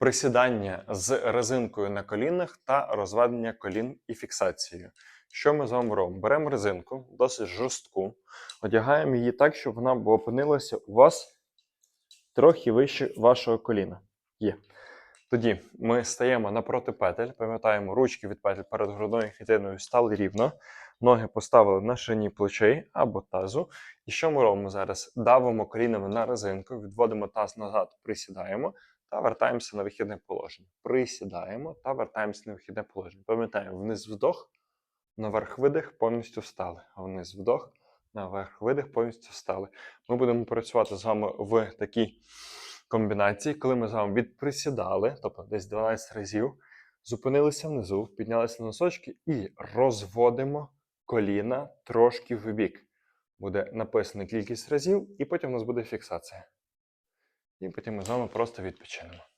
присідання з резинкою на колінах та розведення колін і фіксацією. Що ми з вами робимо? Беремо резинку, досить жорстку, одягаємо її так, щоб вона опинилася у вас трохи вище вашого коліна. Є. Тоді ми стаємо напроти петель, пам'ятаємо, ручки від петель перед грудною клітиною стали рівно, ноги поставили на шині плечей або тазу. І що ми робимо зараз? Давимо колінами на резинку, відводимо таз назад, присідаємо та вертаємося на вихідне положення. Присідаємо та вертаємося на вихідне положення. Пам'ятаємо, вниз вдох, наверх видих, повністю встали. Вниз вдох, наверх видих, повністю встали. Ми будемо працювати з вами в такій комбінації, коли ми з вами відприсідали, тобто десь 12 разів, зупинилися внизу, піднялися на носочки і розводимо коліна трошки в бік. Буде написана кількість разів, і потім у нас буде фіксація. І потім ми з вами просто відпочинемо.